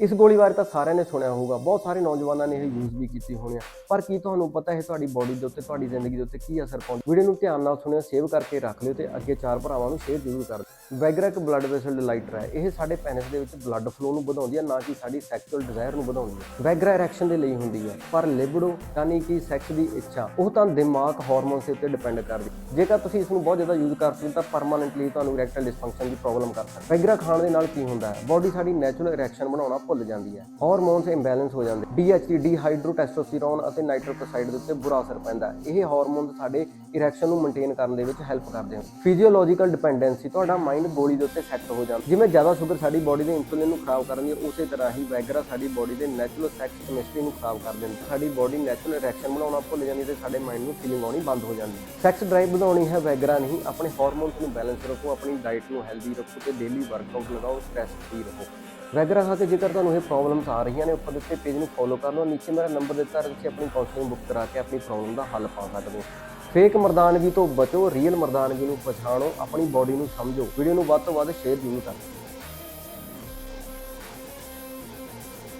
ਇਸ ਗੋਲੀ ਬਾਰੇ ਤਾਂ ਸਾਰਿਆਂ ਨੇ ਸੁਣਿਆ ਹੋਊਗਾ। ਬਹੁਤ ਸਾਰੇ ਨੌਜਵਾਨਾਂ ਨੇ ਇਹ ਯੂਜ਼ ਵੀ ਕੀਤੀ ਹੋਣੀ ਆ। ਪਰ ਕੀ ਤੁਹਾਨੂੰ ਪਤਾ ਹੈ ਤੁਹਾਡੀ ਬੋਡੀ ਦੇ ਉੱਤੇ, ਤੁਹਾਡੀ ਜ਼ਿੰਦਗੀ ਦੇ ਉੱਤੇ ਕੀ ਅਸਰ ਪਾਉਂਦੀ? ਵੀਡੀਓ ਨੂੰ ਧਿਆਨ ਨਾਲ ਸੁਣਿਓ ਸੇਵ ਕਰਕੇ ਰੱਖ ਲਿਓ ਤੇ ਅੱਗੇ ਚਾਰ ਭਰਾਵਾਂ ਨੂੰ ਸ਼ੇਅਰ ਜ਼ਰੂਰ ਕਰ ਦਿਓ। ਵੈਗਰਾ ਇੱਕ ਬਲੱਡ ਵੈਸਲ ਡਿਲਾਈਟਰ ਹੈ ਇਹ ਸਾਡੇ ਪੈਨਿਸ ਦੇ ਵਿੱਚ ਬਲੱਡ ਫਲੋ ਨੂੰ ਵਧਾਉਂਦੀ ਹੈ ਨਾ ਕਿ ਸਾਡੀ ਸੈਕਸ਼ੂਅਲ ਡਿਜ਼ਾਇਰ ਨੂੰ ਵਧਾਉਂਦੀ ਹੈ ਵੈਗਰਾ ਇਰੈਕਸ਼ਨ ਦੇ ਲਈ ਹੁੰਦੀ ਹੈ ਪਰ ਲਿਬਡੋ ਯਾਨੀ ਕਿ ਸੈਕਸ ਦੀ ਇੱਛਾ, ਉਹ ਤਾਂ ਦਿਮਾਗ ਹਾਰਮੋਨਸ ਦੇ ਉੱਤੇ ਡਿਪੈਂਡ ਕਰਦੀ ਜੇਕਰ ਤੁਸੀਂ ਇਸ ਨੂੰ ਬਹੁਤ ਜ਼ਿਆਦਾ ਯੂਜ਼ ਕਰਦੇ ਹੋ, ਤਾਂ ਪਰਮਾਨੈਂਟਲੀ ਤੁਹਾਨੂੰ ਇਰੈਕਟਲ ਡਿਸਫੰਕਸ਼ਨ ਦੀ ਪ੍ਰੋਬਲਮ ਕਰ ਸਕਦਾ ਹੈ ਵੈਗਰਾ ਖਾਣ ਦੇ ਨਾਲ ਕੀ ਹੁੰਦਾ ਹੈ? ਬੋਡੀ ਸਾਡੀ ਨੈਚੁਰਲ ਇਰੈਕਸ਼ਨ ਬਣਾਉਣਾ ਭੁੱਲ ਜਾਂਦੀ ਹੈ। ਹਾਰਮੋਨਸ ਇੰਬੈਲੈਂਸ ਹੋ ਜਾਂਦੇ। ਡੀਐਚਟੀ ਡੀਹਾਈਡਰੋਟੈਸਟੋਸਟੇਰੋਨ ਅਤੇ ਨਾਈਟ੍ਰੋਕਸਾਈਡ ਦੇ ਉੱਤੇ ਬੁਰਾ ਅਸਰ ਪੈਂਦਾ ਇਹ ਹਾਰਮੋਨ ਸਾਡੇ ਇਰੈਕਸ਼ਨ ਨੂੰ ਮੇਨਟੇਨ ਕਰਨ ਦੇ ਵਿੱਚ ਹੈਲਪ ਕਰਦੇ ਹਨ। ਫਿਜ਼ੀਓਲੋਜੀਕਲ ਡਿਪੈਂਡੈਂਸੀ ਤੁਹਾਡਾ ਮਾਈਂਡ ਗੋਲੀ ਦੇ ਉੱਤੇ ਸੈੱਟ ਹੋ ਜਾਂਦਾ। ਜਿਵੇਂ ਜ਼ਿਆਦਾ ਸ਼ੂਗਰ ਸਾਡੀ ਬਾਡੀ ਦੇ ਇਨਸੂਲਿਨ ਨੂੰ ਖਰਾਬ ਕਰਦੀ ਹੈ, ਉਸੇ ਤਰ੍ਹਾਂ ਹੀ ਵੈਗਰਾ ਸਾਡੀ ਬਾਡੀ ਦੇ ਨੈਚੁਰਲ ਸੈਕਸ ਕੈਮਿਸਟਰੀ ਨੂੰ ਖਰਾਬ ਕਰ ਦਿੰਦੀ ਸਾਡੀ ਬਾਡੀ ਨੈਚੁਰਲ ਇਰੈਕਸ਼ਨ ਬਣਾਉਣਾ ਭੁੱਲ ਜਾਂਦੀ ਤੇ ਸਾਡੇ ਮਾਈਂਡ ਨੂੰ ਫੀਲਿੰਗ ਆਉਣੀ ਬੰਦ ਹੋ ਜਾਂਦੀ ਹੈ। ਸੈਕਸ ਡਰਾਈਵ ਵਧਾਉਣੀ ਹੈ ਵੈਗਰਾ ਨਹੀਂ। ਆਪਣੇ ਹਾਰਮੋਨਸ ਨੂੰ ਬੈਲੈਂਸ ਰੱਖੋ, ਆਪਣੀ ਡਾਈਟ ਨੂੰ ਹੈਲਦੀ ਰੱਖੋ ਤੇ ਡੇਲੀ ਵਰਕਆਊਟ ਲਗਾਓ ਸਟ੍ਰੈਸ ਫ੍ਰੀ ਰਹੋ। ਵੈਗਰਾ ਖਾ 'ਤੇ ਜੇਕਰ ਤੁਹਾਨੂੰ ਇਹ ਪ੍ਰੋਬਲਮਸ ਆ ਰਹੀਆਂ ਨੇ, ਉੱਪਰ ਦਿੱਤੇ ਪੇਜ ਨੂੰ ਫੋਲੋ ਕਰ ਲਓ, ਨੀਚੇ ਮੇਰਾ ਨੰਬਰ ਦਿੱਤਾ ਹੈ ਤੁਸੀਂ ਆਪਣੀ ਕਾਉਂਸਲਿੰਗ ਬੁੱਕ ਕਰਾ ਕੇ ਆਪਣੀ ਪ੍ਰੋਬਲਮ ਦਾ ਹੱਲ ਪਾ ਸਕਦੇ ਹੋ। ਫੇਕ ਮਰਦਾਨਗੀ ਤੋਂ ਬਚੋ ਰੀਅਲ ਮਰਦਾਨਗੀ ਨੂੰ ਪਛਾਣੋ, ਆਪਣੀ ਬਾਡੀ ਨੂੰ ਸਮਝੋ। ਵੀਡੀਓ ਨੂੰ ਵੱਧ ਤੋਂ ਵੱਧ ਸ਼ੇਅਰ ਜ਼ਰੂਰ ਕਰੋ